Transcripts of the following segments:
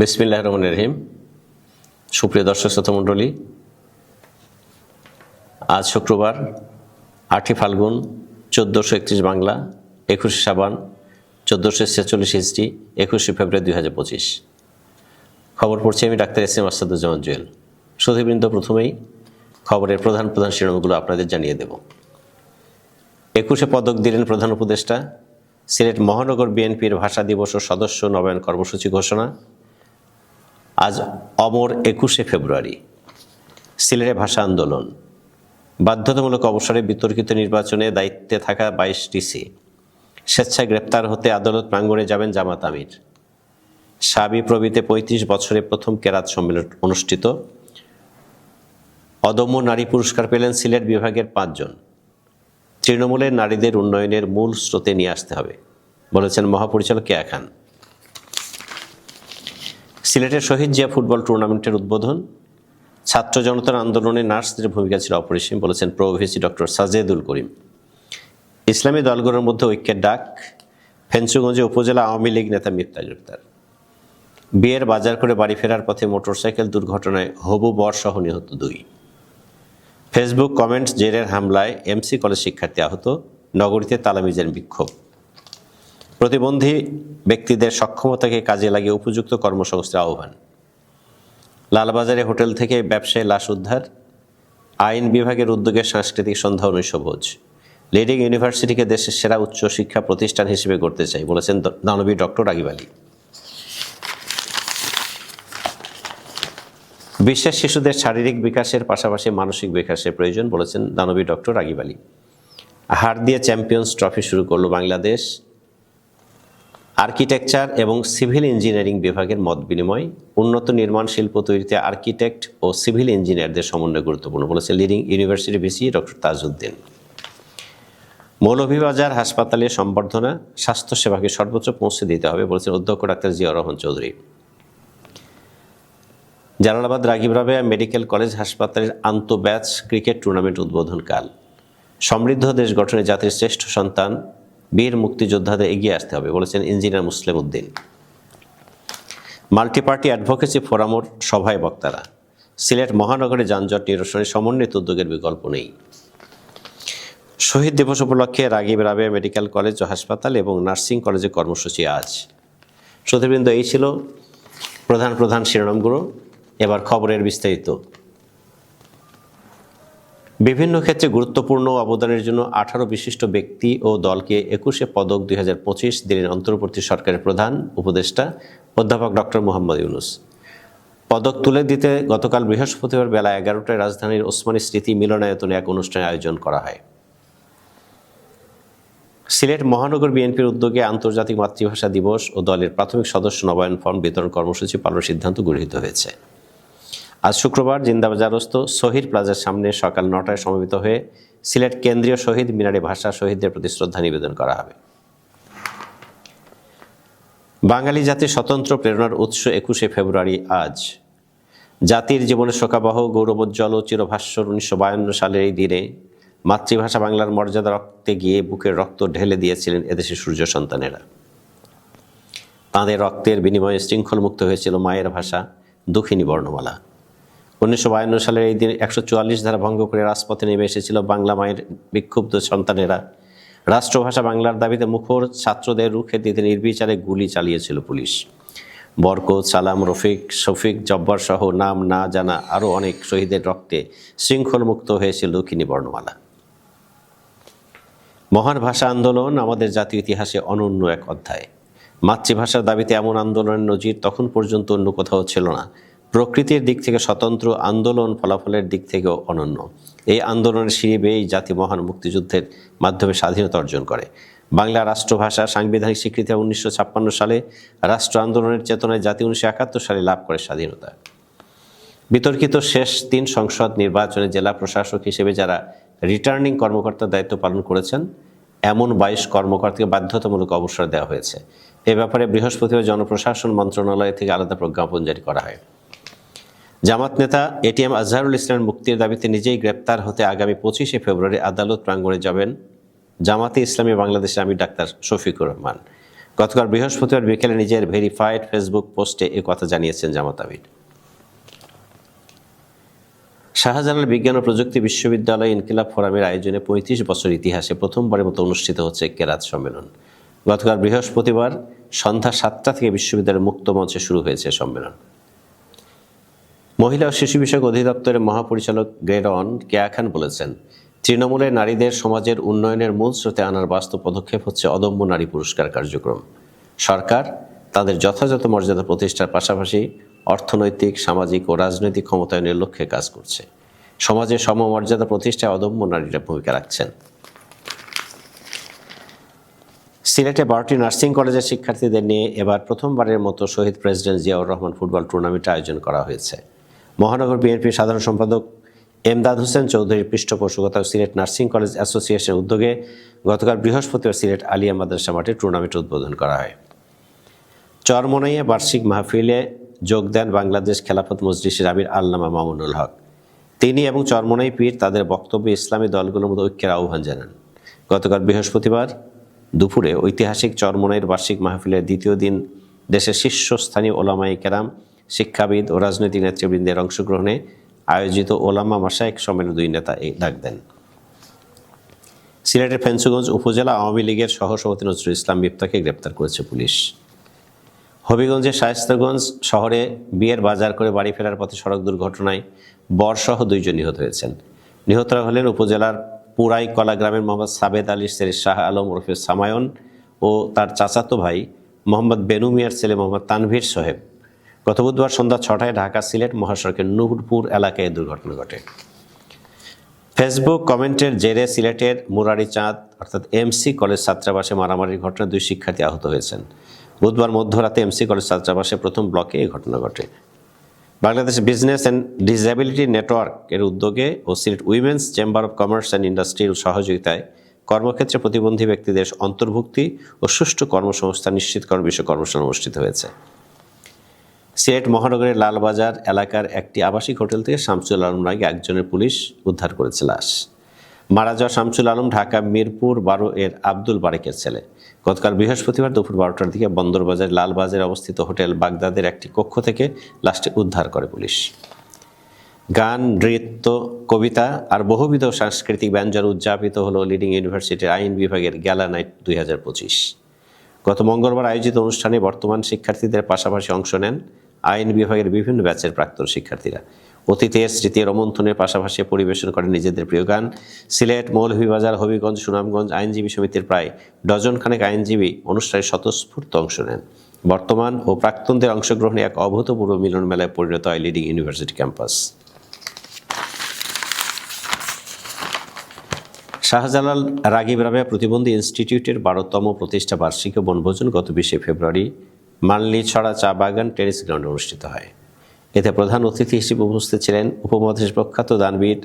বিসমিল্লাহ রহমান রহিম। সুপ্রিয় দর্শক, শ্রোতা মণ্ডলী, আজ শুক্রবার, আটই ফাল্গুন, চোদ্দোশো একত্রিশ বাংলা, একুশে সাবান চোদ্দোশো ছেচল্লিশ হিস্ট্রি একুশে ফেব্রুয়ারি দুই হাজার পঁচিশ। খবর পড়ছি আমি doctor S M Asaduzzaman Jewel. সুধীবৃন্দ প্রথমেই খবরের প্রধান প্রধান শিরোনামগুলো আপনাদের জানিয়ে দেব। একুশে পদক দিলেন প্রধান উপদেষ্টা, সিলেট মহানগর বিএনপির ভাষা দিবস ও সদস্য নবায়ন কর্মসূচি ঘোষণা। আজ অমর একুশে ফেব্রুয়ারি। সিলেটে ভাষা আন্দোলন। বাধ্যতামূলক অবসরে বিতর্কিত নির্বাচনে দায়িত্বে থাকা বাইশ ডিসি। স্বেচ্ছায় গ্রেপ্তার হতে আদালত প্রাঙ্গণে যাবেন জামাত আমির। সাবি প্রবীতে পঁয়ত্রিশ বছরে প্রথম কেরাত সম্মেলন অনুষ্ঠিত। অদম্য নারী পুরস্কার পেলেন সিলেট বিভাগের পাঁচজন। তৃণমূলের নারীদের উন্নয়নের মূল স্রোতে নিয়ে আসতে হবে, বলেছেন মহাপরিচালক কেয়া খান। সিলেটের শহীদ জিয়া ফুটবল টুর্নামেন্টের উদ্বোধন। ছাত্র জনতার আন্দোলনে নার্সদের ভূমিকা ছিল অপরিসীম, বলেছেন প্রভিসি ডক্টর সাজেদুল করিম। ইসলামী দলগুলোর মধ্যে ঐক্যের ডাক, ফেঞ্চুগঞ্জে উপজেলা আওয়ামী লীগ নেতা মিফতা গ্রেপ্তার বিয়ের বাজার করে বাড়ি ফেরার পথে মোটরসাইকেল দুর্ঘটনায় হবু বর সহ নিহত দুই। ফেসবুক কমেন্টস জেরের হামলায় এমসি কলেজ শিক্ষার্থী আহত, নগরীতে তালামিজের বিক্ষোভ। প্রতিবন্ধী ব্যক্তিদের সক্ষমতাকে কাজে লাগিয়ে উপযুক্ত কর্মসংস্থার আহ্বান। লালবাজারে হোটেল থেকে ব্যবসায়ী লাশ উদ্ধার, আইন বিভাগের উদ্যোগে সাংস্কৃতিক সন্ধ্যা উনিশশো ভোজ লিডিং ইউনিভার্সিটিকে দেশের সেরা উচ্চ শিক্ষা প্রতিষ্ঠান হিসেবে গড়তে চাই, বলেছেন দানবী ডক্টর আগিব আলী। বিশ্বের শিশুদের শারীরিক বিকাশের পাশাপাশি মানসিক বিকাশের প্রয়োজন, বলেছেন দানবী ডক্টর আগিব আলী। হার দিয়ে চ্যাম্পিয়ন্স ট্রফি শুরু করল বাংলাদেশ। আর্কিটেকচার এবং সিভিল ইঞ্জিনিয়ারিং বিভাগের মত বিনিময় উন্নত নির্মাণ শিল্প তৈরিতে আর্কিটেক্ট ও সিভিল ইঞ্জিনিয়ারদের সমন্বয় গুরুত্বপূর্ণ বলেছে Leading University VC doctor Tajuddin. Moulvibazar হাসপাতালে সম্বর্ধনা, স্বাস্থ্যসেবাকে সর্বোচ্চ পৌঁছে দিতে হবে বলেছেন অধ্যক্ষ doctor Zia Rahman Chowdhury. Jalalabad Ragib Rabeya medical college হাসপাতালের আন্ত ব্যাচ ক্রিকেট টুর্নামেন্ট উদ্বোধন কাল সমৃদ্ধ দেশ গঠনে জাতির শ্রেষ্ঠ সন্তান বীর মুক্তিযোদ্ধাদের এগিয়ে আসতে হবে, বলেছেন engineer Muslim Uddin. Multiparty advocacy ফোরামর সভায় বক্তারা, সিলেট মহানগরে যানজট নিরসনে সমন্বিত উদ্যোগের বিকল্প নেই। শহীদ দিবস উপলক্ষে রাগিব রাবেয়া মেডিকেল কলেজ ও হাসপাতাল এবং নার্সিং কলেজে কর্মসূচি আজ। শ্রোতৃবৃন্দ, এই ছিল প্রধান প্রধান শিরোনামগুলো। এবার খবরের বিস্তারিত। বিভিন্ন ক্ষেত্রে গুরুত্বপূর্ণ অবদানের জন্য আঠারো বিশিষ্ট ব্যক্তি ও দলকে একুশে পদক দুই হাজার পঁচিশ দিনের অন্তর্বর্তী সরকারের প্রধান উপদেষ্টা অধ্যাপক ডক্টর মোহাম্মদ ইউনুস। পদক তুলে দিতে গতকাল বৃহস্পতিবার বেলা এগারোটায় রাজধানীর ওসমানী স্মৃতি মিলনায়তনে এক অনুষ্ঠানের আয়োজন করা হয়। সিলেট মহানগর বিএনপির উদ্যোগে আন্তর্জাতিক মাতৃভাষা দিবস ও দলের প্রাথমিক সদস্য নবায়ন ফর্ম বিতরণ কর্মসূচি পালনের সিদ্ধান্ত গৃহীত হয়েছে। আজ শুক্রবার জিন্দাবাজারস্থ শহীদ প্লাজার সামনে সকাল নটায় সমবেত হয়ে সিলেট কেন্দ্রীয় শহীদ মিনারে ভাষা শহীদদের প্রতি শ্রদ্ধা নিবেদন করা হবে। বাঙালি জাতির স্বতন্ত্র প্রেরণার উৎস একুশে ফেব্রুয়ারি আজ। জাতির জীবনে শোকাবহ গৌরবোজ্জ্বল ও চিরভাস্বর উনিশশো বায়ান্ন সালের এই দিনে মাতৃভাষা বাংলার মর্যাদা রক্তে গিয়ে বুকের রক্ত ঢেলে দিয়েছিলেন এদেশের সূর্য সন্তানেরা। তাঁদের রক্তের বিনিময়ে শৃঙ্খলমুক্ত হয়েছিল মায়ের ভাষা দক্ষিণী বর্ণমালা। উনিশশো বায়ান্ন সালের এই দিন একশো চুয়াল্লিশ ধারা ভঙ্গ করে রাজপথে নেমে এসেছিল বাংলা মায়ের বিক্ষুব্ধ সন্তানেরা। রাষ্ট্রভাষা বাংলার দাবিতে মুখর ছাত্রদের রুখে দিতে নির্বিচারে গুলি চালিয়েছিল পুলিশ। বরকত, সালাম, রফিক, শফিক, জব্বর সহ নাম না জানা আরও অনেক শহীদের রক্তে শৃঙ্খলমুক্ত হয়েছিল দক্ষিণী বর্ণমালা। মহান ভাষা আন্দোলন আমাদের জাতীয় ইতিহাসে অনন্য এক অধ্যায়। মাতৃভাষার দাবিতে এমন আন্দোলনের নজির তখন পর্যন্ত অন্য কোথাও ছিল না। প্রকৃতির দিক থেকে স্বতন্ত্র আন্দোলন ফলাফলের দিক থেকেও অনন্য। এই আন্দোলনের সিঁড়ি বেয়েই জাতি মহান মুক্তিযুদ্ধের মাধ্যমে স্বাধীনতা অর্জন করে। বাংলা রাষ্ট্রভাষা সাংবিধানিক স্বীকৃতি উনিশশো ছাপ্পান্ন সালে রাষ্ট্র আন্দোলনের চেতনায় জাতি উনিশশো একাত্তর সালে লাভ করে স্বাধীনতা। বিতর্কিত শেষ তিন সংসদ নির্বাচনে জেলা প্রশাসক হিসেবে যারা রিটার্নিং কর্মকর্তার দায়িত্ব পালন করেছেন, এমন বাইশ কর্মকর্তাকে বাধ্যতামূলক অবসর দেওয়া হয়েছে। এ ব্যাপারে বৃহস্পতিবার জনপ্রশাসন মন্ত্রণালয় থেকে আলাদা প্রজ্ঞাপন জারি করা হয়। জামাত নেতা এটিএম আজহারুল ইসলামের মুক্তির দাবিতে নিজেই গ্রেপ্তার হতে আগামী পঁচিশে ফেব্রুয়ারি আদালত প্রাঙ্গণে যাবেন জামাতে ইসলামী বাংলাদেশের আমি ডাক্তার শফিকুর রহমান। গতকাল বৃহস্পতিবার বিকেলে নিজের ভেরিফাইড ফেসবুক পোস্টে এ কথা জানিয়েছেন জামাত আমির। শাহজালাল বিজ্ঞান ও প্রযুক্তি বিশ্ববিদ্যালয় ইনকিলাব ফোরামের আয়োজনে পঁয়ত্রিশ বছর ইতিহাসে প্রথমবারের মতো অনুষ্ঠিত হচ্ছে কেরাত সম্মেলন। গতকাল বৃহস্পতিবার সন্ধ্যা সাতটা থেকে বিশ্ববিদ্যালয়ের মুক্ত মঞ্চে শুরু হয়েছে সম্মেলন। মহিলা ও শিশু বিষয়ক অধিদপ্তরের মহাপরিচালক গ্রেডন কেয়া খান বলেছেন, তৃণমূলে নারীদের সমাজের উন্নয়নের মূল স্রোতে আনার বাস্তব পদক্ষেপ হচ্ছে অদম্য নারী পুরস্কার কার্যক্রম। সরকার তাদের যথাযথ মর্যাদা প্রতিষ্ঠার পাশাপাশি অর্থনৈতিক, সামাজিক ও রাজনৈতিক ক্ষমতায়নের লক্ষ্যে কাজ করছে। সমাজে সমমর্যাদা প্রতিষ্ঠায় অদম্য নারীরা ভূমিকা রাখছেন। সিলেটে বারোটি নার্সিং কলেজের শিক্ষার্থীদের নিয়ে এবার প্রথমবারের মতো শহীদ president Ziaur Rahman football tournament আয়োজন করা হয়েছে। মহানগর বিএনপির সাধারণ সম্পাদক এমদাদ হোসেন চৌধুরীর পৃষ্ঠপোষকতায় সিলেট নার্সিং কলেজ অ্যাসোসিয়েশনের উদ্যোগে গতকাল বৃহস্পতিবার সিলেট আলিয়া মাদ্রাসা মাঠে টুর্নামেন্ট উদ্বোধন করা হয়। চরমনাইয়ে বার্ষিক মাহফিলে যোগ দেন বাংলাদেশ খেলাফত মজলিসের আমির আল্লামা মামুনুল হক। তিনি এবং চরমনাই পীর তাদের বক্তব্যে ইসলামী দলগুলোর মধ্যে ঐক্যের আহ্বান জানান। গতকাল বৃহস্পতিবার দুপুরে ঐতিহাসিক চরমনাইয়ের বার্ষিক মাহফিলের দ্বিতীয় দিন দেশের শীর্ষস্থানীয় ওলামাই কেরাম শিক্ষাবিদ ও রাজনৈতিক নেতৃবৃন্দের অংশগ্রহণে আয়োজিত ওলামা মাসায়েক সম্মেলনে দুই নেতা এই ডাক দেন। সিলেটের ফেন্সুগঞ্জ উপজেলা আওয়ামী লীগের সহসভাপতি নজরুল ইসলাম বিপ্তাকে গ্রেপ্তার করেছে পুলিশ। হবিগঞ্জের শায়েস্তাগঞ্জ শহরে বিয়ের বাজার করে বাড়ি ফেরার পথে সড়ক দুর্ঘটনায় বরসহ দুইজন নিহত হয়েছেন। নিহতরা হলেন উপজেলার পুরাই কলা গ্রামের মোহাম্মদ সাবেদ আলী শের শাহ আলম ওরফে সামায়ন ও তার চাচাতো ভাই মোহাম্মদ বেনু মিয়ার ছেলে মোহাম্মদ তানভীর সোহেব। গত বুধবার সন্ধ্যা ছটায় ঢাকা সিলেট মহাসড়কের নূরপুর এলাকায় দুর্ঘটনা ঘটে। ফেসবুক কমেন্টের জেরে সিলেটের মুরারি চাঁদ, অর্থাৎ এমসি কলেজ ছাত্রাবাসে মারামারির ঘটনায় দুই শিক্ষার্থী আহত হয়েছেন। বুধবার মধ্যরাতে এমসি কলেজ ছাত্রাবাসে প্রথম ব্লকে এই ঘটনা ঘটে। Bangladesh Business and Disability Network এর উদ্যোগে ও Sylhet Women's Chamber of Commerce and ইন্ডাস্ট্রির সহযোগিতায় কর্মক্ষেত্রে প্রতিবন্ধী ব্যক্তিদের অন্তর্ভুক্তি ও সুষ্ঠু কর্মসংস্থান নিশ্চিতকরণ বিষয়ে কর্মশালা অনুষ্ঠিত হয়েছে। সিলেট মহানগরের লালবাজার এলাকার একটি আবাসিক হোটেল থেকে শামসুল আলম নাকি একজনের পুলিশ উদ্ধার করেছে লাশ। মারা যাওয়া শামসুল আলম ঢাকা মিরপুর বারো এর আব্দুল বারেকের ছেলে। গতকাল বৃহস্পতিবার দুপুর বারোটার দিকে বন্দরবাজার লালবাজারে অবস্থিত হোটেল বাগদাদের একটি কক্ষ থেকে লাশটি উদ্ধার করে পুলিশ। গান, নৃত্য, কবিতা আর বহুবিধ সাংস্কৃতিক ব্যঞ্জন উদযাপিত হলো লিডিং ইউনিভার্সিটির আইন বিভাগের গ্যালা নাইট দুই হাজার পঁচিশ। গত মঙ্গলবার আয়োজিত অনুষ্ঠানে বর্তমান শিক্ষার্থীদের পাশাপাশি অংশ নেন আইন বিভাগের বিভিন্ন ব্যাচের প্রাক্তন শিক্ষার্থীরা। অতীতের স্মৃতি রোমন্থনের পাশাপাশি পরিবেশন করেন নিজেদের প্রিয় গান। সিলেট মৌলভীবাজার, হবিগঞ্জ, সুনামগঞ্জ আইনজীবী সমিতির প্রায় ডজন খানেক আইনজীবী অনুষ্ঠানে স্বতঃস্ফূর্ত অংশ নেন। বর্তমান ও প্রাক্তনদের অংশগ্রহণে এক অভূতপূর্ব মিলন মেলায় পরিণত হয় Leading University campus Shahjalal Ragib Rabeya প্রতিবন্ধী ইনস্টিটিউটের বারোতম প্রতিষ্ঠা বার্ষিকী বনভোজন গত বিশে ফেব্রুয়ারি মানলি ছড়া চা বাগান টেনিস গ্রাউন্ডে অনুষ্ঠিত হয়। এতে প্রধান অতিথি হিসেবে উপস্থিত ছিলেন উপমহাদেশ প্রখ্যাত দানবীর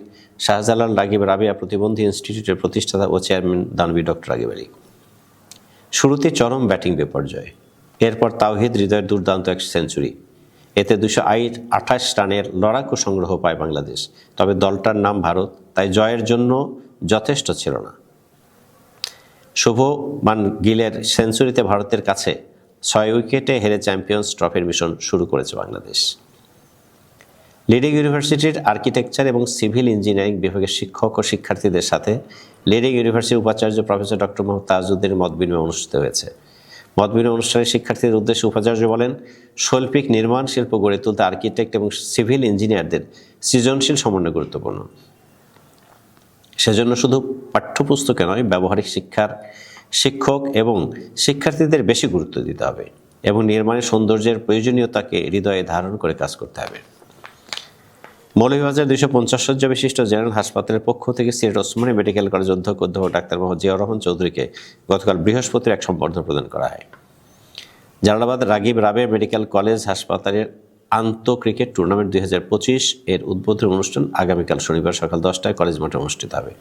শাহজালাল রাগিব রাবিয়া প্রতিবন্ধী ইনস্টিটিউটের প্রতিষ্ঠাতা ও চেয়ারম্যান দানবীর ডক্টর রাগিব আলী। শুরুতে চরম ব্যাটিং বিপর্যয়। এরপর তাওহিদ হৃদয়ের দুর্দান্ত এক সেঞ্চুরি। এতে দুশো আইট আঠাশ রানের লড়াকু সংগ্রহ পায় বাংলাদেশ। তবে দলটার নাম ভারত, তাই জয়ের জন্য যথেষ্ট ছিল না। শুভমান গিলের সেঞ্চুরিতে ভারতের কাছে ছয় উইকেটে হেরে চ্যাম্পিয়ন্স ট্রফির মিশন শুরু করেছে বাংলাদেশ। লিডিং ইউনিভার্সিটির আর্কিটেকচার এবং সিভিল ইঞ্জিনিয়ারিং বিভাগের শিক্ষক ও শিক্ষার্থীদের সাথে লিডিং ইউনিভার্সিটির উপাচার্য প্রফেসর ডক্টর মোহাম্মদ তাজউদ্দিনের মত বিনিময় অনুষ্ঠিত হয়েছে। মত বিনিময় অনুষ্ঠানে শিক্ষার্থীদের উদ্দেশ্যে উপাচার্য বলেন, শৈল্পিক নির্মাণ শিল্প গড়ে তুলতে আর্কিটেক্ট এবং সিভিল ইঞ্জিনিয়ারদের সৃজনশীল সমন্বয় গুরুত্বপূর্ণ। সেজন্য শুধু পাঠ্যপুস্তকে নয়, ব্যবহারিক শিক্ষার শিক্ষক এবং শিক্ষার্থীদের বেশি গুরুত্ব দিতে হবে এবং নির্মাণের সৌন্দর্যের প্রয়োজনীয়তাকে হৃদয়ে ধারণ করে কাজ করতে হবে। মৌলভীবাজার দুইশো পঞ্চাশ শয্যা বিশিষ্ট জেনারেল হাসপাতালের পক্ষ থেকে সিলেট ওসমানী মেডিকেল কলেজ অধ্যক্ষ অধ্যাপক ডাক্তার মোহাম্মদ জিয়াউর রহমান চৌধুরীকে গতকাল বৃহস্পতির এক সম্বর্ধনা প্রদান করা হয়। জালালাবাদ রাগিব রাবে মেডিকেল কলেজ হাসপাতালের আন্ত ক্রিকেট টুর্নামেন্ট দুই এর উদ্বোধন অনুষ্ঠান আগামীকাল শনিবার সকাল দশটায় কলেজ মাঠে অনুষ্ঠিত হবে।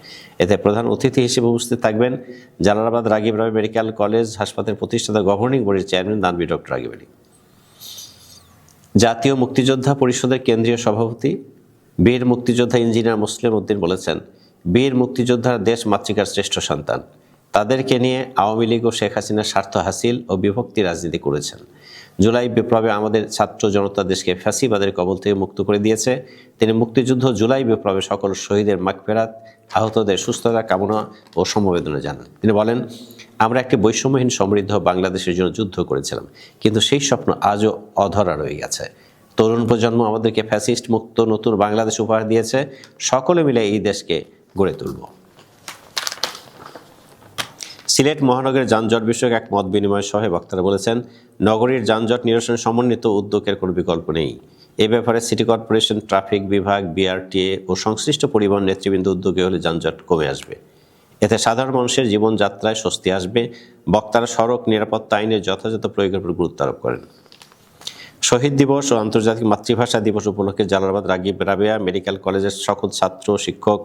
এতে প্রধান অতিথি হিসেবে উপস্থিত থাকবেন জালালাবাদ রাগিব রাবে মেডিকেল কলেজ হাসপাতালের প্রতিষ্ঠাতা গভর্নিং বডির চেয়ারম্যান দানবী ডক্টর রাগিব আলী। জাতীয় মুক্তিযোদ্ধা পরিষদের কেন্দ্রীয় সভাপতি বীর মুক্তিযোদ্ধা ইঞ্জিনিয়ার মুসলিম উদ্দিন বলেছেন, বীর মুক্তিযোদ্ধার দেশ মাতৃকার শ্রেষ্ঠ সন্তান। তাদেরকে নিয়ে আওয়ামী লীগ ও শেখ হাসিনার স্বার্থ হাসিল ও বিভক্তি রাজনীতি করেছেন। জুলাই বিপ্লবে আমাদের ছাত্র জনতা দেশকে ফ্যাসিবাদের কবল থেকে মুক্ত করে দিয়েছে। তিনি মুক্তিযুদ্ধ জুলাই বিপ্লবে সকল শহীদের মাগফেরাত, আহতদের সুস্থতা, কামনা ও সমবেদনা জানান। তিনি বলেন, আমরা একটি বৈষম্যহীন সমৃদ্ধ বাংলাদেশের জন্য যুদ্ধ করেছিলাম, কিন্তু সেই স্বপ্ন আজও অধরা রয়ে গেছে। তরুণ প্রজন্ম আমাদেরকে ফ্যাসিস্ট মুক্ত নতুন বাংলাদেশ উপহার দিয়েছে। সকলে মিলে এই দেশকে গড়ে তুলব। সিলেট মহানগরের যানজট বিষয়ক এক মত বিনিময় সহে বক্তারা বলেছেন, নগরীর যানজট নিরসন সমন্বিত উদ্যোগের কোনো বিকল্প নেই। এ ব্যাপারে সিটি কর্পোরেশন, ট্রাফিক বিভাগ, বিআরটিএ ও সংশ্লিষ্ট পরিবহন নেতৃবৃন্দ উদ্যোগে হলে যানজট কমে আসবে। এতে সাধারণ মানুষের জীবনযাত্রায় স্বস্তি আসবে। বক্তারা সড়ক নিরাপত্তা আইনের যথাযথ প্রয়োগের উপর গুরুত্ব আরোপ করেন। শহীদ দিবস ও আন্তর্জাতিক মাতৃভাষা দিবস উপলক্ষে জালালাবাদ, রাগিব রাবেয়া, মেডিকেল কলেজের সকল ছাত্র, শিক্ষক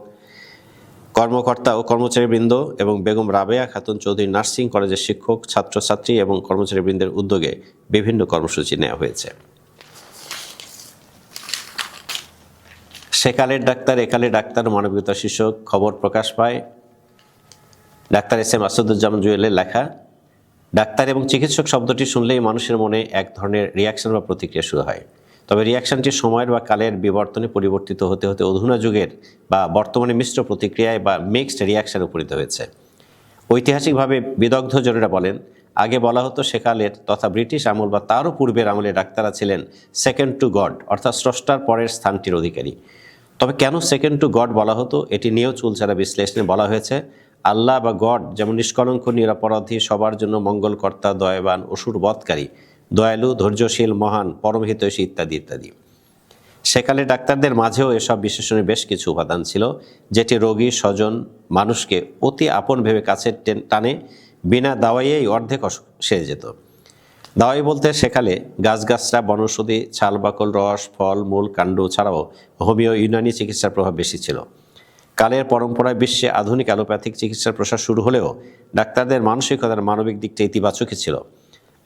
কর্মকর্তা ও কর্মচারীবৃন্দ এবং বেগম রাবেয়া খাতুন চৌধুরী নার্সিং কলেজের শিক্ষক, ছাত্রছাত্রী এবং কর্মচারীবৃন্দের উদ্যোগে বিভিন্ন কর্মসূচি নেওয়া হয়েছে। সেকালের ডাক্তার, একালে ডাক্তার, মানবিকতা শীর্ষক খবর প্রকাশ পায়। ডাক্তার এস এম আসাদুজ্জামান জুয়েলের লেখা, ডাক্তার এবং চিকিৎসক শব্দটি শুনলেই মানুষের মনে এক ধরনের রিয়াকশন বা প্রতিক্রিয়া শুরু হয়। তবে রিয়াকশনটি সময়ের বা কালের বিবর্তনে পরিবর্তিত হতে হতে অধুনা যুগের বা বর্তমানে মিশ্র প্রতিক্রিয়ায় বা মিক্সড রিয়াকশনে উপনীত হয়েছে। ঐতিহাসিকভাবে বিদগ্ধ জনেরা বলেন, আগে বলা হতো সেকালের তথা ব্রিটিশ আমল বা তারও পূর্বের আমলে ডাক্তাররা ছিলেন সেকেন্ড টু গড অর্থাৎ স্রষ্টার পরের স্থানটির অধিকারী। তবে কেন সেকেন্ড টু গড বলা হতো? এটি নিয়েও চুলচারা বিশ্লেষণে বলা হয়েছে, আল্লাহ বা গড যেমন নিষ্কলঙ্ক, নিরাপরাধী, সবার জন্য মঙ্গলকর্তা, দয়াবান, অসুর, বধকারী দয়ালু, ধৈর্যশীল, মহান পরমহিতৈষী ইত্যাদি ইত্যাদি। সেকালে ডাক্তারদের মাঝেও এসব বিশেষণের বেশ কিছু উপাদান ছিল, যেটি রোগী, স্বজন, মানুষকে অতি আপন ভেবে কাছে টানে বিনা দাওয়াইয়েই অর্ধেক সেরে যেত। দাওয়াই বলতে সেকালে গাছগাছরা, বনৌষধি ছাল বাকল রস, ফল, মূল, কাণ্ড ছাড়াও হোমিও ইউনানি চিকিৎসার প্রভাব বেশি ছিল। কালের পরম্পরায় বিশ্বে আধুনিক অ্যালোপ্যাথিক চিকিৎসার প্রসার শুরু হলেও ডাক্তারদের মানসিকতার মানবিক দিকটা ইতিবাচকই ছিল।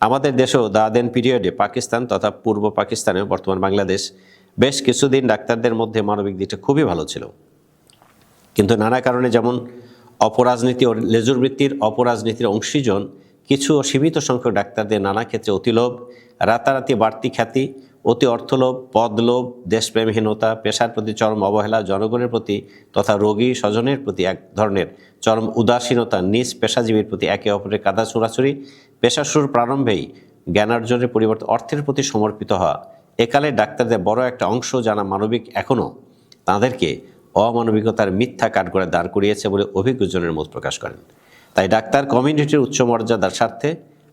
আমাদের দেশেও দা দেন পিরিয়ডে পাকিস্তান তথা পূর্ব পাকিস্তানে, বর্তমান বাংলাদেশ, বেশ কিছুদিন ডাক্তারদের মধ্যে মানবিক দিকটা খুবই ভালো ছিল। কিন্তু নানা কারণে যেমন অপরাজনীতি ও লেজুর বৃত্তির অপরাজনীতির অংশীজন, কিছু সীমিত সংখ্যক ডাক্তারদের নানা ক্ষেত্রে অতিলোভ, রাতারাতি বাড়তি খ্যাতি অতি অর্থলোভ, পদলোভ, দেশপ্রেমহীনতা, পেশার প্রতি চরম অবহেলা, জনগণের প্রতি তথা রোগী স্বজনের প্রতি এক ধরনের চরম উদাসীনতা, নিজ পেশাজীবীর প্রতি একে অপরের কাদা ছোড়াছুরি পেশা শুরুর প্রারম্ভেই জ্ঞানার্জনের পরিবর্তে অর্থের প্রতি সমর্পিত হওয়া। একালে ডাক্তারদের বড় একটা অংশ জানা মানবিক এখনও তাদেরকে অমানবিকতার মিথ্যা কাঠগড়ে দাঁড় করিয়েছে বলে অভিজ্ঞজনের মত প্রকাশ করেন। তাই ডাক্তার কমিউনিটির উচ্চ মর্যাদার স্বার্থে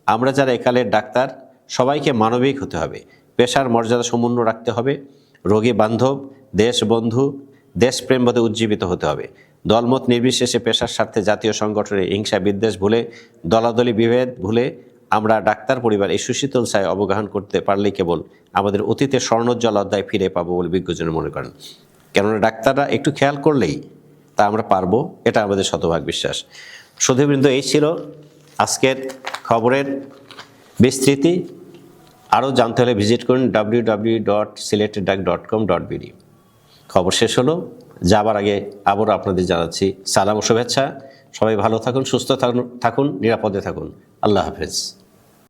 আমরা যারা একালের ডাক্তার, সবাইকে মানবিক হতে হবে। পেশার মর্যাদা সমুন্ন রাখতে হবে। রোগী বান্ধব, দেশ বন্ধু দেশপ্রেমবোধে উজ্জীবিত হতে হবে। দলমত নির্বিশেষে পেশার স্বার্থে জাতীয় সংগঠনের হিংসা বিদ্বেষ ভুলে, দলাদলি বিভেদ ভুলে আমরা ডাক্তার পরিবার এই সুশীতল ছায় অবগাহন করতে পারলেই কেবল আমাদের অতীতের স্বর্ণোজ্জ্বল অধ্যায় ফিরে পাবো বলে বিজ্ঞজনে মনে করেন। কেননা ডাক্তাররা একটু খেয়াল করলেই তা আমরা পারব, এটা আমাদের শতভাগ বিশ্বাস। শুধুবৃন্দ এই ছিল আজকের খবরের বিস্তৃতি। আরও জানতে হলে ভিজিট করুন W W dot selected Dak dot com dot BD খবর শেষ হলো, যাবার আগে আবারও আপনাদের জানাচ্ছি সালাম ও শুভেচ্ছা। সবাই ভালো থাকুন, সুস্থ থাকুন থাকুন, নিরাপদে থাকুন। আল্লাহ হাফেজ।